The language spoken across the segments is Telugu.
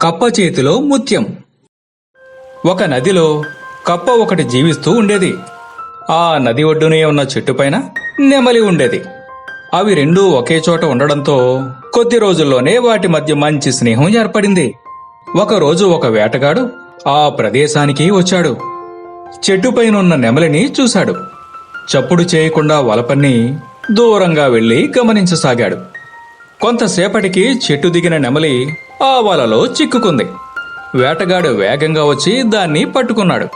కప్ప చేతిలో ముత్యం. ఒక నదిలో కప్ప ఒకటి జీవిస్తూ ఉండేది. ఆ నది ఒడ్డునే ఉన్న చెట్టుపైన నెమలి ఉండేది. అవి రెండూ ఒకే చోట ఉండడంతో కొద్ది రోజుల్లోనే వాటి మధ్య మంచి స్నేహం ఏర్పడింది. ఒకరోజు ఒక వేటగాడు ఆ ప్రదేశానికి వచ్చాడు. చెట్టుపైనున్న నెమలిని చూశాడు. చప్పుడు చేయకుండా వలపన్ని దూరంగా వెళ్ళి గమనించసాగాడు. కొంతసేపటికి చెట్టు దిగిన నెమలి ఆ వలలో చిక్కుకుంది. వేటగాడు వేగంగా వచ్చి దాన్ని పట్టుకున్నాడు.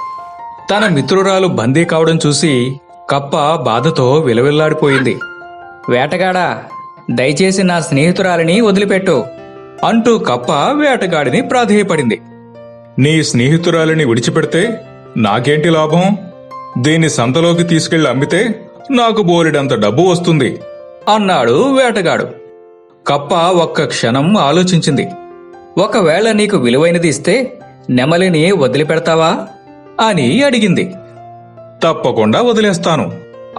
తన మిత్రురాలు బందీ కావడం చూసి కప్ప బాధతో విలవిల్లాడిపోయింది. వేటగాడా దయచేసి నా స్నేహితురాలిని వదిలిపెట్టు అంటూ కప్ప వేటగాడిని ప్రాధేయపడింది. నీ స్నేహితురాలిని విడిచిపెడితే నాకేంటి లాభం? దీన్ని సంతలోకి తీసుకెళ్ళి అమ్మితే నాకు బోలెడంత డబ్బు వస్తుంది అన్నాడు వేటగాడు. కప్ప ఒక్క క్షణం ఆలోచించింది. ఒకవేళ నీకు విలువైనది ఇస్తే నెమలిని వదిలిపెడతావా? అని అడిగింది. తప్పకుండా వదిలేస్తాను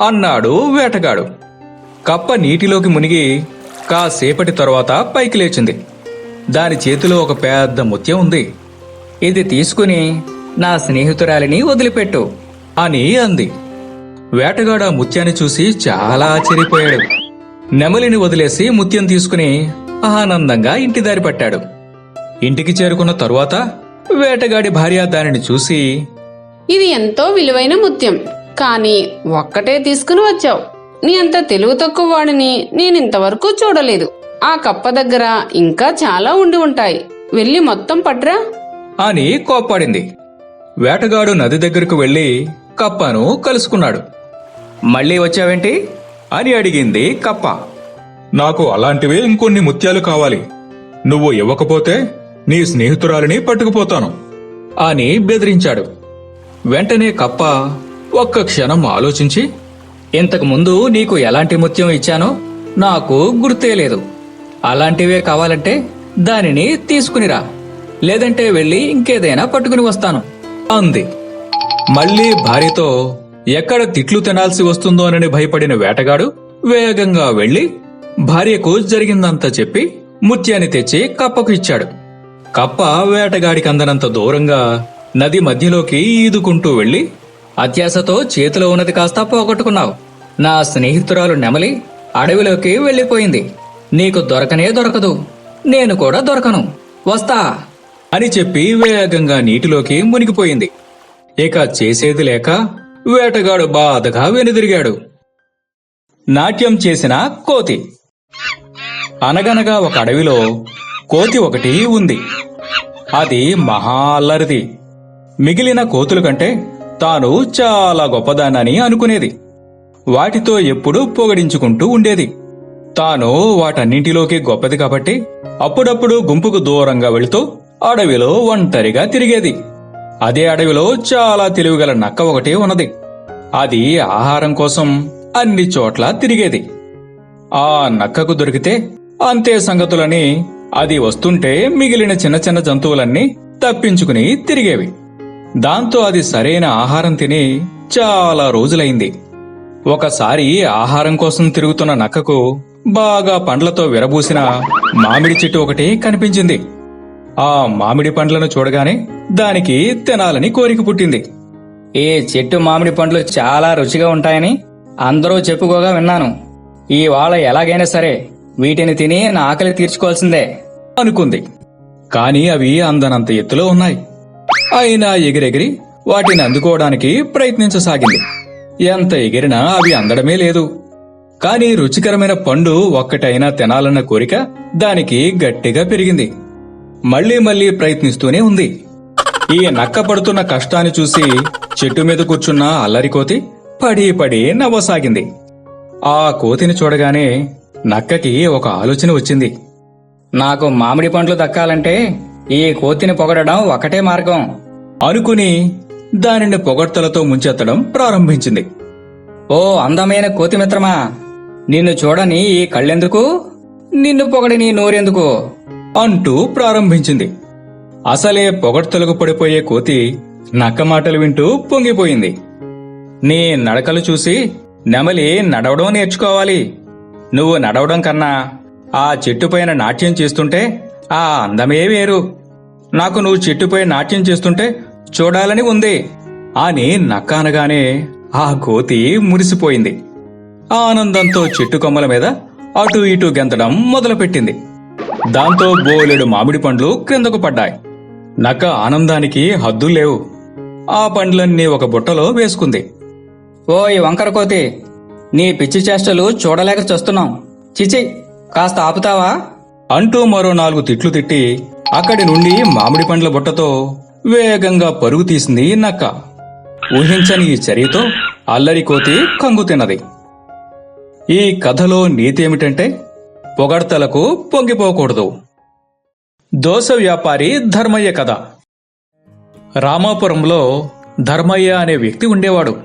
అన్నాడు వేటగాడు. కప్ప నీటిలోకి మునిగి కాసేపటి తరువాత పైకి లేచింది. దాని చేతిలో ఒక పెద్ద ముత్యం ఉంది. ఇది తీసుకుని నా స్నేహితురాలిని వదిలిపెట్టు అని అంది. వేటగాడు ఆ ముత్యాన్ని చూసి చాలా ఆశ్చర్యపోయాడు. నెమలిని వదిలేసి ముత్యం తీసుకుని ఆనందంగా ఇంటి దారి పట్టాడు. ఇంటికి చేరుకున్న తరువాత వేటగాడి భార్య దానిని చూసి ఇది ఎంతో విలువైన ముత్యం కానీ ఒక్కటే తీసుకుని వచ్చావు. నీ అంత తెలివి తక్కువ వాడిని నేనింతవరకు చూడలేదు. ఆ కప్ప దగ్గర ఇంకా చాలా ఉండి ఉంటాయి. వెళ్ళి మొత్తం పట్రా. అని కోప్పాడింది. వేటగాడు నది దగ్గరకు వెళ్ళి కప్పను కలుసుకున్నాడు. మళ్ళీ వచ్చావేంటి? అని అడిగింది కప్ప. నాకు అలాంటివే ఇంకొన్ని ముత్యాలు కావాలి. నువ్వు ఇవ్వకపోతే నీ స్నేహితురాలిని పట్టుకుపోతాను. అని బెదిరించాడు. వెంటనే కప్ప ఒక్క క్షణం ఆలోచించి ఇంతకు ముందు నీకు ఎలాంటి ముత్యం ఇచ్చానో నాకు గుర్తే లేదు. అలాంటివే కావాలంటే దానిని తీసుకునిరా. లేదంటే వెళ్ళి ఇంకేదైనా పట్టుకుని వస్తాను అంది. మళ్ళీ భార్యతో ఎక్కడ తిట్లు తినాల్సి వస్తుందోనని భయపడిన వేటగాడు వేగంగా వెళ్ళి భార్యకు జరిగిందంతా చెప్పి ముత్యాన్ని తెచ్చి కప్పకు ఇచ్చాడు. కప్ప వేటగాడికి అందనంత దూరంగా నది మధ్యలోకి ఈదుకుంటూ వెళ్ళి అత్యాశతో చేతిలో ఉన్నది కాస్త పోగొట్టుకున్నావు. నా స్నేహితురాలు నెమలి అడవిలోకి వెళ్ళిపోయింది నీకు దొరకనే దొరకదు. నేను కూడా దొరకను. వస్తా! అని చెప్పి వేగంగా నీటిలోకి మునిగిపోయింది. ఇక చేసేది లేక వేటగాడు బాధగా వెనుదిరిగాడు. నాట్యం చేసిన కోతి. అనగనగా ఒక అడవిలో కోతి ఒకటి ఉంది. అది మహా అల్లరిది మిగిలిన కోతుల కంటే తాను చాలా గొప్పదానని అనుకునేది. వాటితో ఎప్పుడూ పొగడించుకుంటూ ఉండేది. తాను వాటన్నింటిలోకి గొప్పది కాబట్టి అప్పుడప్పుడు గుంపుకు దూరంగా వెళుతూ అడవిలో ఒంటరిగా తిరిగేది. అదే అడవిలో చాలా తెలివిగల నక్క ఒకటి ఉన్నది. అది ఆహారం కోసం అన్ని చోట్ల తిరిగేది. ఆ నక్కకు దొరికితే అంతే సంగతులని అది వస్తుంటే మిగిలిన చిన్న చిన్న జంతువులన్నీ తప్పించుకుని తిరిగేవి. దాంతో అది సరైన ఆహారం తిని చాలా రోజులైంది. ఒకసారి ఆహారం కోసం తిరుగుతున్న నక్కకు బాగా పండ్లతో విరబూసిన మామిడి చెట్టు ఒకటి కనిపించింది. ఆ మామిడి పండ్లను చూడగానే దానికి తినాలని కోరిక పుట్టింది. ఈ చెట్టు మామిడి పండ్లు చాలా రుచిగా ఉంటాయని అందరూ చెప్పుకోగా విన్నాను. ఈ వాళ్ళ ఎలాగైనా సరే వీటిని తిని నా ఆకలి తీర్చుకోవాల్సిందే అనుకుంది. కాని అవి అందనంత ఎత్తులో ఉన్నాయి. అయినా ఎగిరెగిరి వాటిని అందుకోవడానికి ప్రయత్నించసాగింది. ఎంత ఎగిరినా అవి అందడమే లేదు. కాని రుచికరమైన పండు ఒక్కటైనా తినాలన్న కోరిక దానికి గట్టిగా పెరిగింది. మళ్ళీ మళ్ళీ ప్రయత్నిస్తూనే ఉంది. ఈ నక్క పడుతున్న కష్టాన్ని చూసి చెట్టు మీద కూర్చున్న అల్లరి కోతి పడి పడి నవ్వసాగింది. ఆ కోతిని చూడగానే నక్కకి ఒక ఆలోచన వచ్చింది. నాకు మామిడి పండ్లు దక్కాలంటే ఈ కోతిని పొగడడం ఒకటే మార్గం అనుకుని దానిని పొగడ్తలతో ముంచెత్తడం ప్రారంభించింది. ఓ అందమైన కోతి మిత్రమా నిన్ను చూడని ఈ కళ్ళెందుకు? నిన్ను పొగడని నోరెందుకు? అంటూ ప్రారంభించింది. అసలే పొగడ్తలకు పడిపోయే కోతి నక్క మాటలు వింటూ పొంగిపోయింది. నీ నడకలు చూసి నెమలి నడవడం నేర్చుకోవాలి. నువ్వు నడవడం కన్నా ఆ చెట్టుపైన నాట్యం చేస్తుంటే ఆ అందమే వేరు. నాకు నువ్వు చెట్టుపై నాట్యం చేస్తుంటే చూడాలని ఉంది అని నక్క అనగానే ఆ కోతి మురిసిపోయింది. ఆనందంతో చెట్టు కొమ్మల మీద అటు ఇటు గెంతడం మొదలుపెట్టింది. దాంతో బోలెడు మామిడి పండ్లు క్రిందకు పడ్డాయి. నక్క ఆనందానికి హద్దులు లేవు. ఆ పండ్లన్నీ ఒక బుట్టలో వేసుకుంది. ఓయ్ వంకరకోతి నీ పిచ్చి చేష్టలు చూడలేక చస్తున్నాం. చిచి కాస్త ఆపుతావా? అంటూ మరో నాలుగు తిట్లు తిట్టి అక్కడి నుండి మామిడి పండ్ల బుట్టతో వేగంగా పరుగు తీసింది నక్క. ఊహించని ఈ చర్యతో అల్లరి కోతి కంగు తిన్నది. ఈ కథలో నీతి ఏమిటంటే పొగడ్తలకు పొంగిపోకూడదు. దోస వ్యాపారి ధర్మయ్య కథ. రామాపురంలో ధర్మయ్య అనే వ్యక్తి ఉండేవాడు.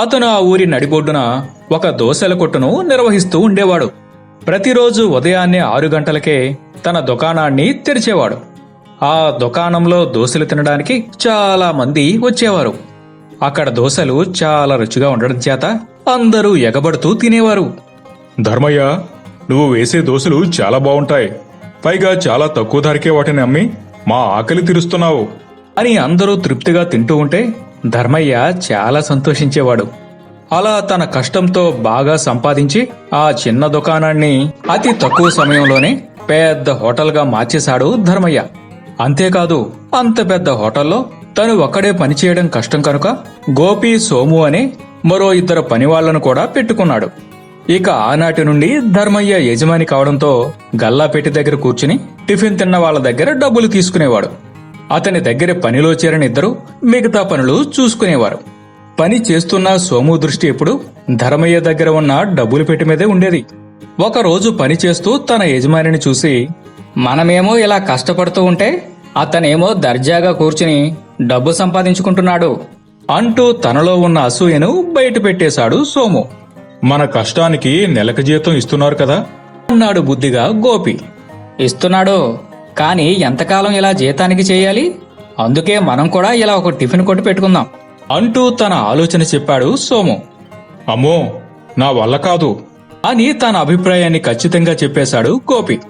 అతను ఆ ఊరి నడిబొడ్డున ఒక దోశల కొట్టును నిర్వహిస్తూ ఉండేవాడు. ప్రతిరోజు ఉదయాన్నే ఆరు గంటలకే తన దుకాణాన్ని తెరిచేవాడు. ఆ దుకాణంలో దోశలు తినడానికి చాలా మంది వచ్చేవారు. అక్కడ దోశలు చాలా రుచిగా ఉండడం చేత అందరూ ఎగబడుతూ తినేవారు. ధర్మయ్య నువ్వు వేసే దోశలు చాలా బావుంటాయి పైగా చాలా తక్కువ ధరకే వాటిని అమ్మి మా ఆకలి తీరుస్తున్నావు. అని అందరూ తృప్తిగా తింటూ ఉంటే ధర్మయ్య చాలా సంతోషించేవాడు. అలా తన కష్టంతో బాగా సంపాదించి ఆ చిన్న దుకాణాన్ని అతి తక్కువ సమయంలోనే పెద్ద హోటల్గా మార్చేశాడు ధర్మయ్య. అంతేకాదు అంత పెద్ద హోటల్లో తను ఒక్కడే పనిచేయడం కష్టం కనుక గోపి సోము అనే మరో ఇద్దరు పనివాళ్ళను కూడా పెట్టుకున్నాడు. ఇక ఆనాటి నుండి ధర్మయ్య యజమాని కావడంతో గల్లాపెట్టి దగ్గర కూర్చుని టిఫిన్ తిన్న వాళ్ళ దగ్గర డబ్బులు తీసుకునేవాడు. అతని దగ్గర పనిలో చేరిన ఇద్దరు మిగతా పనులు చూసుకునేవారు. పని చేస్తున్న సోము దృష్టి ఎప్పుడు ధర్మయ్య దగ్గర ఉన్న డబ్బులు పెట్టి మీదే ఉండేది. ఒకరోజు పని చేస్తూ తన యజమానిని చూసి మనమేమో ఇలా కష్టపడుతూ ఉంటే అతనేమో దర్జాగా కూర్చుని డబ్బు సంపాదించుకుంటున్నాడు అంటూ తనలో ఉన్న అసూయను బయట పెట్టేశాడు సోము. మన కష్టానికి నెలకు జీతం ఇస్తున్నారు కదా? అన్నాడు బుద్ధిగా గోపి. ఇస్తున్నాడు కానీ ఎంతకాలం ఇలా జీతానికి చేయాలి? అందుకే మనం కూడా ఇలా ఒక టిఫిన్ కొట్టు పెట్టుకుందాం. అంటూ తన ఆలోచన చెప్పాడు సోము. అమ్మో నా వల్ల కాదు అని తన అభిప్రాయాన్ని ఖచ్చితంగా చెప్పేశాడు గోపి.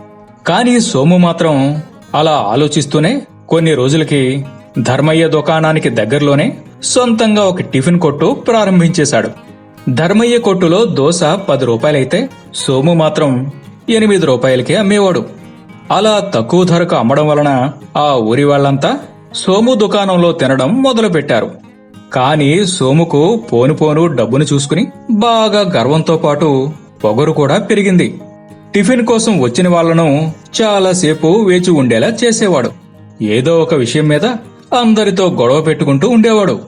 కానీ సోము మాత్రం అలా ఆలోచిస్తూనే కొన్ని రోజులకి ధర్మయ్య దుకాణానికి దగ్గరలోనే సొంతంగా ఒక టిఫిన్ కొట్టు ప్రారంభించేశాడు. ధర్మయ్య కొట్టులో దోశ పది రూపాయలైతే సోము మాత్రం ఎనిమిది రూపాయలకే అమ్మేవాడు. అలా తక్కువ ధరకు అమ్మడం వలన ఆ ఊరి వాళ్ళంతా సోము దుకాణంలో తినడం మొదలుపెట్టారు. కానీ సోముకు పోను పోను డబ్బును చూసుకుని బాగా గర్వంతో పాటు పొగరు కూడా పెరిగింది. టిఫిన్ కోసం వచ్చిన వాళ్ళను చాలాసేపు వేచి ఉండేలా చేసేవాడు. ఏదో ఒక విషయం మీద అందరితో గొడవ పెట్టుకుంటూ ఉండేవాడు.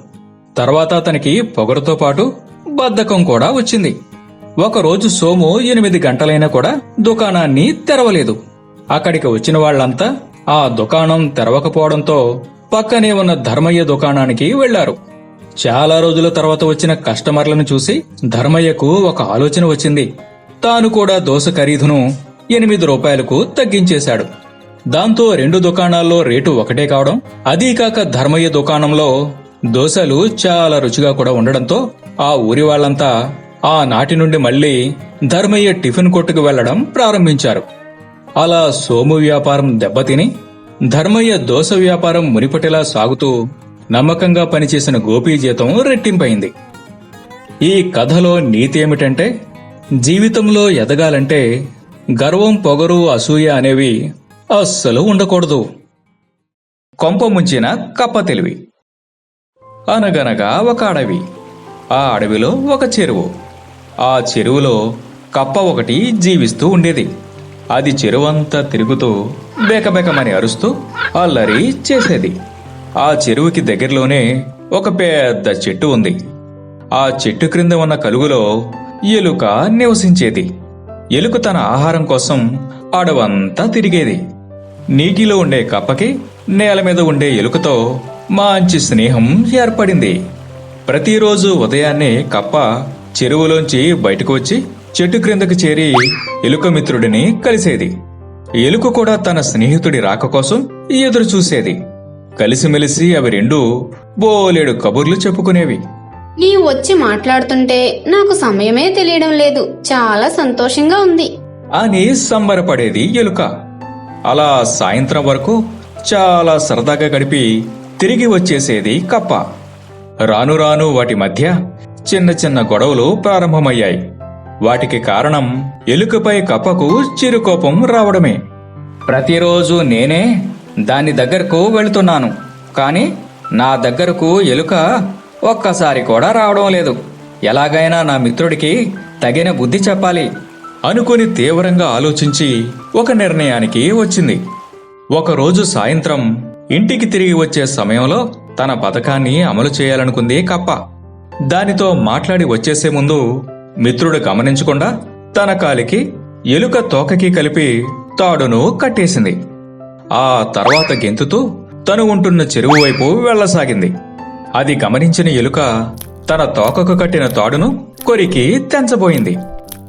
తర్వాత అతనికి పొగరుతో పాటు బద్ధకం కూడా వచ్చింది. ఒకరోజు సోము ఎనిమిది గంటలైనా కూడా దుకాణాన్ని తెరవలేదు. అక్కడికి వచ్చిన వాళ్ళంతా ఆ దుకాణం తెరవకపోవడంతో పక్కనే ఉన్న ధర్మయ్య దుకాణానికి వెళ్ళారు చాలా రోజుల తర్వాత వచ్చిన కస్టమర్లను చూసి ధర్మయ్యకు ఒక ఆలోచన వచ్చింది. తాను కూడా దోశ ఖరీదును ఎనిమిది రూపాయలకు తగ్గించేశాడు. దాంతో రెండు దుకాణాల్లో రేటు ఒకటే కావడం అదీకాక ధర్మయ్య దుకాణంలో దోశలు చాలా రుచిగా కూడా ఉండడంతో ఆ ఊరి వాళ్ళంతా ఆ నాటి నుండి మళ్ళీ ధర్మయ్య టిఫిన్ కొట్టుకు వెళ్ళడం ప్రారంభించారు. అలా సోము వ్యాపారం దెబ్బతిని ధర్మయ్య దోశ వ్యాపారం మునిపటిలా సాగుతూ నమ్మకంగా పనిచేసిన గోపీ జీతం రెట్టింపైంది. ఈ కథలో నీతి ఏమిటంటే జీవితంలో ఎదగాలంటే గర్వం పొగరు అసూయ అనేవి అస్సలు ఉండకూడదు. కొంప ముంచిన కప్ప తెలివి. అనగనగా ఒక అడవి. ఆ అడవిలో ఒక చెరువు. ఆ చెరువులో కప్ప ఒకటి జీవిస్తూ ఉండేది. అది చెరువంతా తిరుగుతూ బేకబేకమని అరుస్తూ అల్లరి చేసేది. ఆ చెరువుకి దగ్గరలోనే ఒక పెద్ద చెట్టు ఉంది. ఆ చెట్టు క్రింద ఉన్న కలుగులో ఎలుక నివసించేది. ఎలుక తన ఆహారం కోసం అడవంతా తిరిగేది. నీటిలో ఉండే కప్పకి నేల మీద ఉండే ఎలుకతో మంచి స్నేహం ఏర్పడింది. ప్రతిరోజు ఉదయాన్నే కప్ప చెరువులోంచి బయటకు వచ్చి చెట్టు క్రిందకు చేరి ఎలుక మిత్రుడిని కలిసేది. ఎలుక కూడా తన స్నేహితుడి రాక కోసం ఎదురు చూసేది. కలిసిమెలిసి అవి రెండు బోలెడు కబుర్లు చెప్పుకునేవి. నీ వచ్చి మాట్లాడుతుంటే నాకు సమయమే తెలియడం లేదు. చాలా సంతోషంగా ఉంది. అని సంబరపడేది ఎలుక. అలా సాయంత్రం వరకు చాలా సరదాగా గడిపి తిరిగి వచ్చేసేది కప్ప. రాను రాను వాటి మధ్య చిన్న చిన్న గొడవలు ప్రారంభమయ్యాయి. వాటికి కారణం ఎలుకపై కప్పకు చిరుకోపం రావడమే. ప్రతిరోజు నేనే దాని దగ్గరకు వెళుతున్నాను కానీ నా దగ్గరకు ఎలుక ఒక్కసారి కూడా రావడం లేదు. ఎలాగైనా నా మిత్రుడికి తగిన బుద్ధి చెప్పాలి అనుకుని తీవ్రంగా ఆలోచించి ఒక నిర్ణయానికి వచ్చింది. ఒకరోజు సాయంత్రం ఇంటికి తిరిగి వచ్చే సమయంలో తన పథకాన్ని అమలు చేయాలనుకుంది కప్ప. దానితో మాట్లాడి వచ్చేసే ముందు మిత్రుడు గమనించకుండా తన కాలికి ఎలుక తోకకి కలిపి తాడును కట్టేసింది. ఆ తర్వాత గెంతుతూ తను ఉంటున్న చెరువు వైపు వెళ్ళసాగింది అది గమనించిన ఎలుక తన తోకకు కట్టిన తాడును కొరికి తెంచబోయింది.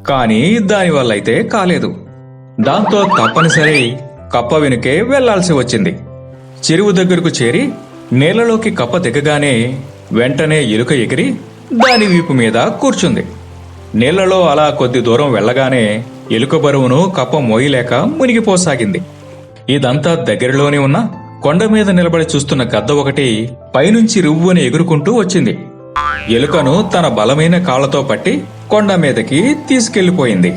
కాని దానివల్లైతే కాలేదు. దాంతో తప్పనిసరి కప్ప వెనుకే వెళ్ళాల్సి వచ్చింది. చెరువు దగ్గరకు చేరి నేలలోకి కప్ప దిగగానే వెంటనే ఎలుక ఎగిరి దాని వీపు మీద కూర్చుంది. నీళ్ళలో అలా కొద్ది దూరం వెళ్ళగానే ఎలుక బరువును కప్ప మోయలేక మునిగిపోసాగింది. ఇదంతా దగ్గరలోనే ఉన్న కొండ మీద నిలబడి చూస్తున్న గద్ద ఒకటి పైనుంచి రువ్వుని ఎగురుకుంటూ వచ్చింది. ఎలుకను తన బలమైన కాళ్ళతో పట్టి కొండ మీదకి తీసుకెళ్ళిపోయింది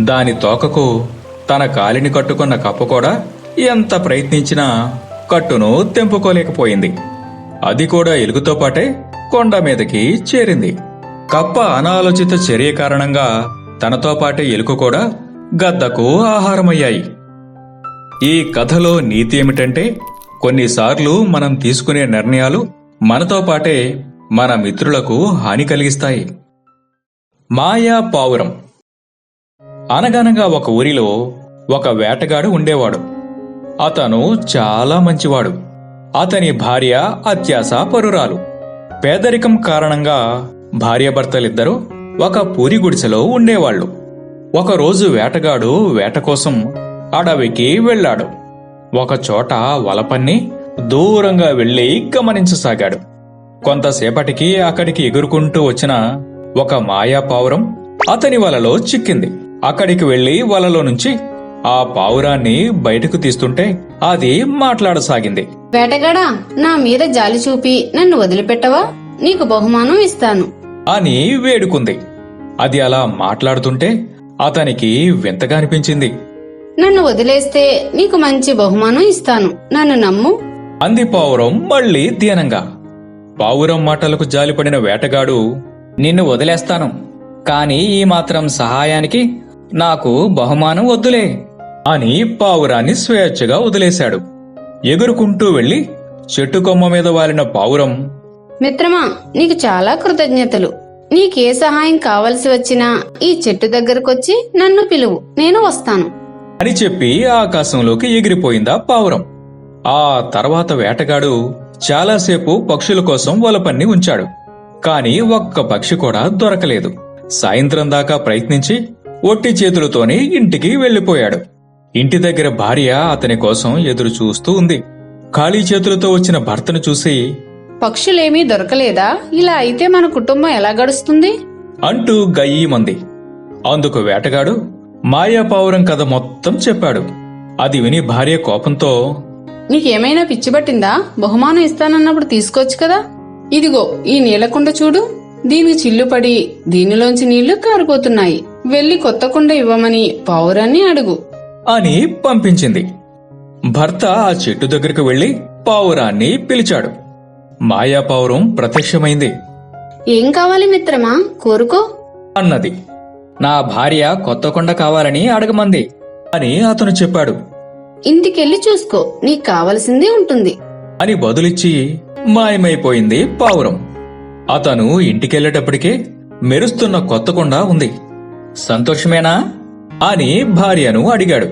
దాని తోకకు తన కాలిని కట్టుకున్న కప్ప కూడా ఎంత ప్రయత్నించినా కట్టును తెంపుకోలేకపోయింది. అది కూడా ఎలుగుతో పాటే కొండ మీదకి చేరింది. కప్ప అనాలోచిత చర్య కారణంగా తనతో పాటే ఎలుక కూడా గద్దకు ఆహారమయ్యాయి. ఈ కథలో నీతి ఏమిటంటే కొన్నిసార్లు మనం తీసుకునే నిర్ణయాలు మనతో పాటే మన మిత్రులకు హాని కలిగిస్తాయి. మాయా పావురం అనగనగా ఒక ఊరిలో ఒక వేటగాడు ఉండేవాడు. అతను చాలా మంచివాడు. అతని భార్య అత్యాస పరురాలు. పేదరికం కారణంగా భార్యాభర్తలిద్దరూ ఒక పూరి గుడిసెలో ఉండేవాళ్ళు ఒకరోజు వేటగాడు వేట కోసం అడవికి వెళ్ళాడు. ఒకచోట వలపన్ని దూరంగా వెళ్ళి గమనించసాగాడు. కొంతసేపటికి అక్కడికి ఎగురుకుంటూ వచ్చిన ఒక మాయా పావురం అతని వలలో చిక్కింది. అక్కడికి వెళ్ళి వలలో నుంచి ఆ పావురాన్ని బయటకు తీస్తుంటే అది మాట్లాడసాగింది. వేటగాడా నా మీద జాలి చూపి నన్ను వదిలిపెట్టవా? నీకు బహుమానం ఇస్తాను. అని వేడుకుంది. అది అలా మాట్లాడుతుంటే అతనికి వింతగా అనిపించింది. నన్ను వదిలేస్తే నీకు మంచి బహుమానం ఇస్తాను. నన్ను నమ్ము. అంది పావురం మళ్ళీ దీనంగా. పావురం మాటలకు జాలిపడిన వేటగాడు నిన్ను వదిలేస్తాను. కానీ ఈ మాత్రం సహాయానికి నాకు బహుమానం వద్దులే. అని పావురాన్ని స్వేచ్ఛగా వదిలేశాడు. ఎగురుకుంటూ వెళ్ళి చెట్టు కొమ్మ మీద వాలిన పావురం మిత్రమా నీకు చాలా కృతజ్ఞతలు. నీకే సహాయం కావలసి వచ్చినా ఈ చెట్టు దగ్గరకొచ్చి నన్ను పిలువు నేను వస్తాను. అని చెప్పి ఆకాశంలోకి ఎగిరిపోయిందా పావురం. ఆ తర్వాత వేటగాడు చాలాసేపు పక్షుల కోసం వలపన్ని ఉంచాడు. కాని ఒక్క పక్షి కూడా దొరకలేదు. సాయంత్రం దాకా ప్రయత్నించి ఒట్టి చేతులతోనే ఇంటికి వెళ్ళిపోయాడు ఇంటి దగ్గర భార్య అతని కోసం ఎదురు చూస్తూ ఉంది. ఖాళీ చేతులతో వచ్చిన భర్తను చూసి పక్షులేమీ దొరకలేదా? ఇలా అయితే మన కుటుంబం ఎలా గడుస్తుంది? అంటూ గయ్యమంది. అందుకు వేటగాడు మాయా పావురం కథ మొత్తం చెప్పాడు. అది విని భార్య కోపంతో నీకేమైనా పిచ్చి పట్టిందా? బహుమానం ఇస్తానన్నప్పుడు తీసుకోవచ్చు కదా. ఇదిగో ఈ నీలకుండ చూడు. దీనికి చిల్లు పడి దీనిలోంచి నీళ్ళు కారిపోతున్నాయి. వెళ్ళి కొత్త కుండ ఇవ్వమని పావురాన్ని అడుగు. అని పంపించింది. భర్త ఆ చెట్టు దగ్గరకు వెళ్ళి పావురాన్ని పిలిచాడు. మాయా పావురం ప్రత్యక్షమైంది. ఏం కావాలి మిత్రమా? కోరుకో. అన్నది. నా భార్య కొత్త కొండ కావాలని అడగమంది అని అతను చెప్పాడు. ఇంటికెళ్ళి చూసుకో నీకు కావలసింది ఉంటుంది. అని బదులిచ్చి మాయమైపోయింది పావురం. అతను ఇంటికెళ్ళేటప్పటికే మెరుస్తున్న కొత్త కొండ ఉంది. సంతోషమేనా? అని భార్యను అడిగాడు.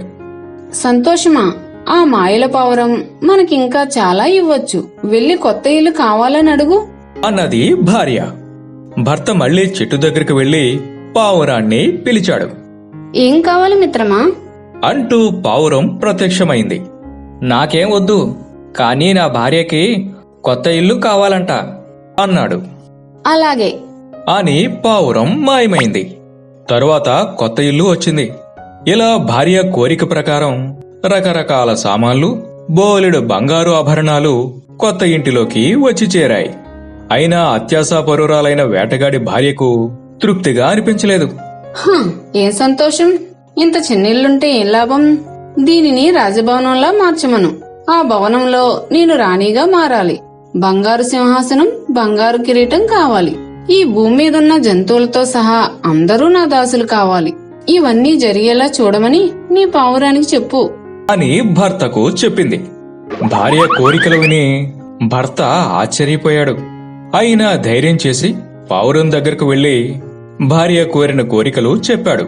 సంతోషమా? ఆ మాయల పావురం మనకింకా చాలా ఇవ్వచ్చు. వెళ్ళి కొత్త ఇల్లు కావాలని అడుగు. అన్నది భార్య. భర్త మళ్ళీ చెట్టు దగ్గరికి వెళ్ళి పావురాన్ని పిలిచాడు. ఏం కావాలి మిత్రమా? అంటూ పావురం ప్రత్యక్షమైంది. నాకేం వద్దు కానీ నా భార్యకి కొత్త ఇల్లు కావాలంట అన్నాడు. అలాగే. అని పావురం మాయమైంది. తరువాత కొత్త ఇల్లు వచ్చింది. ఇలా భార్య కోరిక ప్రకారం రకరకాల సామాన్లు బోలెడు బంగారు ఆభరణాలు కొత్త ఇంటిలోకి వచ్చి చేరాయి. అయినా అత్యాశాపరురాలైన వేటగాడి భార్యకు తృప్తిగా అనిపించలేదు. హం, ఏం సంతోషం? ఇంత చిన్న ఇల్లుంటే ఏం లాభం? దీనిని రాజభవనంలా మార్చమను. ఆ భవనంలో నేను రాణిగా మారాలి. బంగారు సింహాసనం బంగారు కిరీటం కావాలి. ఈ భూమి మీదున్న జంతువులతో సహా అందరూ నా దాసులు కావాలి. ఇవన్నీ జరిగేలా చూడమని నీ పావురానికి చెప్పు. అని భర్తకు చెప్పింది. భార్య కోరికలు విని భర్త ఆశ్చర్యపోయాడు. అయినా ధైర్యం చేసి పావురం దగ్గరకు వెళ్ళి భార్య కోరిన కోరికలు చెప్పాడు.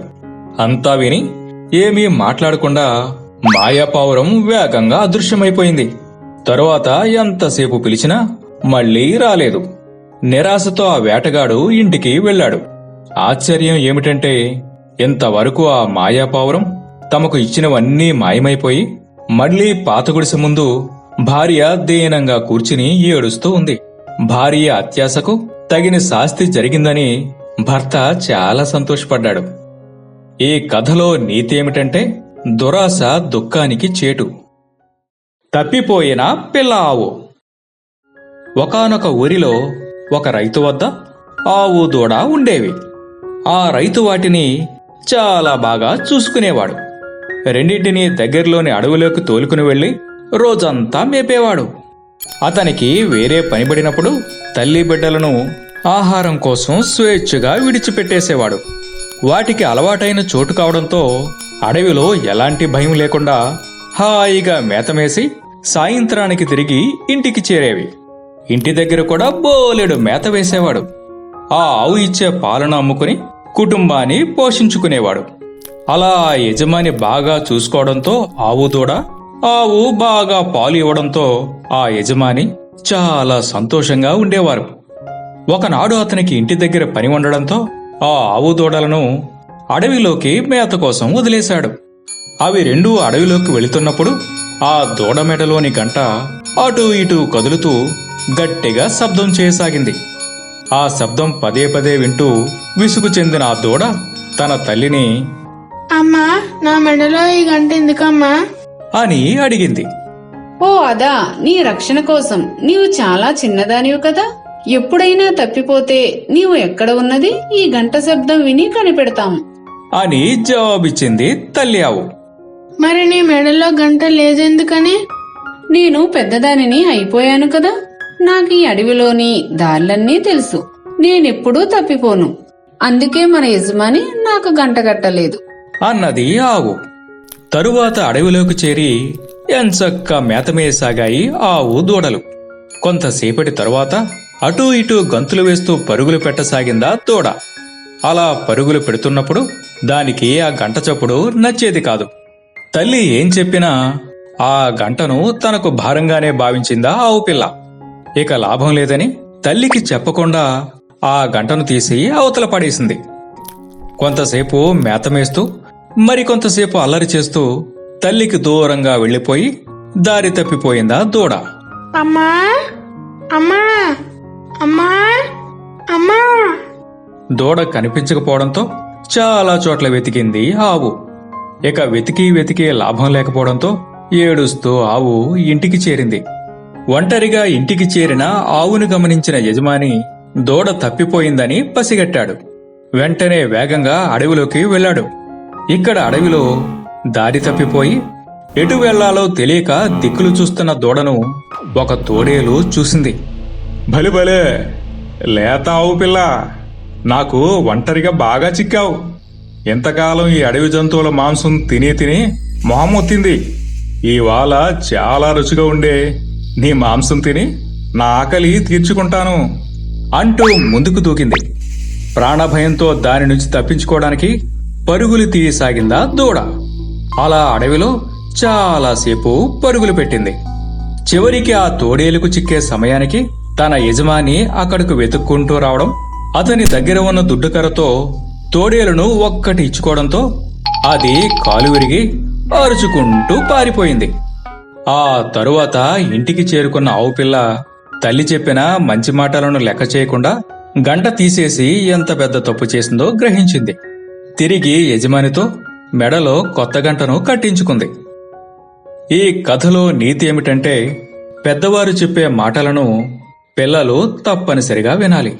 అంతా విని ఏమీ మాట్లాడకుండా మాయా పావురం వేగంగా అదృశ్యమైపోయింది. తరువాత ఎంతసేపు పిలిచినా మళ్ళీ రాలేదు. నిరాశతో ఆ వేటగాడు ఇంటికి వెళ్ళాడు. ఆశ్చర్యం ఏమిటంటే ఇంతవరకు ఆ మాయాపావురం తమకు ఇచ్చినవన్నీ మాయమైపోయి మళ్ళీ పాత గుడిసె ముందు భార్య దీనంగా కూర్చుని ఏడుస్తూ ఉంది. భార్య అత్యాశకు తగిన శాస్తి జరిగిందని భర్త చాలా సంతోషపడ్డాడు. ఈ కథలో నీతి ఏమిటంటే దురాశ దుఃఖానికి చేటు. తప్పిపోయిన పిల్ల ఆవు ఒకానొక ఊరిలో ఒక రైతు వద్ద ఆవు దూడ ఉండేవి. ఆ రైతు వాటిని చాలా బాగా చూసుకునేవాడు. రెండింటినీ దగ్గరలోని అడవిలోకి తోలుకుని వెళ్ళి రోజంతా మేపేవాడు. అతనికి వేరే పనిపడినప్పుడు తల్లి బిడ్డలను ఆహారం కోసం స్వేచ్ఛగా విడిచిపెట్టేసేవాడు. వాటికి అలవాటైన చోటు కావడంతో అడవిలో ఎలాంటి భయం లేకుండా హాయిగా మేతమేసి సాయంత్రానికి తిరిగి ఇంటికి చేరేవి. ఇంటి దగ్గర కూడా బోలెడు మేత వేసేవాడు. ఆ ఆవు ఇచ్చే పాలను అమ్ముకుని కుటుంబాన్ని పోషించుకునేవాడు. అలా ఆ యజమాని బాగా చూసుకోవడంతో ఆవు దూడ ఆవు బాగా పాలు ఇవ్వడంతో ఆ యజమాని చాలా సంతోషంగా ఉండేవారు. ఒకనాడు అతనికి ఇంటి దగ్గర పని ఉండడంతో ఆ ఆవు దూడలను అడవిలోకి మేత కోసం వదిలేశాడు. అవి రెండూ అడవిలోకి వెళుతున్నప్పుడు ఆ దూడ మెడలోని గంట అటూ ఇటూ కదులుతూ గట్టిగా శబ్దం చేయసాగింది. ఆ శబ్దం పదే పదే వింటూ విసుగు చెందిన ఆ దూడ తన తల్లిని అమ్మా నా మెడలో ఈ గంట ఎందుకమ్మా? అని అడిగింది. ఓ అదా నీ రక్షణ కోసం నీవు చాలా చిన్నదానివి కదా. ఎప్పుడైనా తప్పిపోతే నీవు ఎక్కడ ఉన్నది? ఈ గంట శబ్దం విని కనిపెడతాము అని జవాబిచ్చింది తల్లి ఆవు. మరి నీ మెడలో గంట లేదెందుకని? నేను పెద్దదానిని అయిపోయాను కదా. నాకు ఈ అడవిలోని దారులన్నీ తెలుసు. నేనెప్పుడూ తప్పిపోను. అందుకే మన యజమాని నాకు గంట కట్టలేదు. అన్నది ఆవు. తరువాత అడవిలోకి చేరి ఎంచక్క మేతమేసాగాయి ఆవు దూడలు. కొంతసేపటి తరువాత అటూ ఇటూ గంతులు వేస్తూ పరుగులు పెట్టసాగిందా దూడ. అలా పరుగులు పెడుతున్నప్పుడు దానికి ఆ గంట చప్పుడు నచ్చేది కాదు. తల్లి ఏం చెప్పినా ఆ గంటను తనకు భారంగానే భావించిందా ఆవు పిల్ల. ఇక లాభం లేదని తల్లికి చెప్పకుండా ఆ గంటను తీసి అవతల పడేసింది. కొంతసేపు మేతమేస్తూ మరికొంతసేపు అల్లరి చేస్తూ తల్లికి దూరంగా వెళ్ళిపోయి దారి తప్పిపోయిందా దూడ. అమ్మా అమ్మా అమ్మా అమ్మా. దూడ కనిపించకపోవడంతో చాలా చోట్ల వెతికింది ఆవు. ఇక వెతికి వెతికి లాభం లేకపోవడంతో ఏడుస్తూ ఆవు ఇంటికి చేరింది. ఒంటరిగా ఇంటికి చేరిన ఆవును గమనించిన యజమాని దూడ తప్పిపోయిందని పసిగట్టాడు. వెంటనే వేగంగా అడవిలోకి వెళ్ళాడు. ఇక్కడ అడవిలో దారి తప్పిపోయి ఎటు వెళ్ళాలో తెలియక దిక్కులు చూస్తున్న దూడను ఒక తోడేలు చూసింది. భలే భలే! లేత ఆవు పిల్ల! నాకు ఒంటరిగా బాగా చిక్కావు. ఎంతకాలం ఈ అడవి జంతువుల మాంసం తిని తిని మొహం ఒత్తింది ఇవాళ చాలా రుచిగా ఉండే. నీ మాంసం తిని నా ఆకలి తీర్చుకుంటాను అంటూ ముందుకు దూకింది. ప్రాణభయంతో దాని నుంచి తప్పించుకోవడానికి పరుగులు తీయసాగిందా దూడ. అలా అడవిలో చాలాసేపు పరుగులు పెట్టింది. చివరికి ఆ తోడేలుకు చిక్కే సమయానికి తన యజమాని అక్కడకు వెతుక్కుంటూ రావడం అతని దగ్గర ఉన్న దుడ్డుకర్రతో తోడేలును ఒక్కటి ఇచ్చుకోవడంతో అది కాలు విరిగి అరుచుకుంటూ పారిపోయింది. ఆ తరువాత ఇంటికి చేరుకున్న ఆవు పిల్ల తల్లి చెప్పిన మంచి మాటలను లెక్క చేయకుండా గంట తీసేసి ఎంత పెద్ద తప్పు చేసిందో గ్రహించింది. తిరిగి యజమానితో మెడలో కొత్త గంటను కట్టించుకుంది. ఈ కథలో నీతి ఏమిటంటే పెద్దవారు చెప్పే మాటలను పిల్లలు తప్పనిసరిగా వినాలి.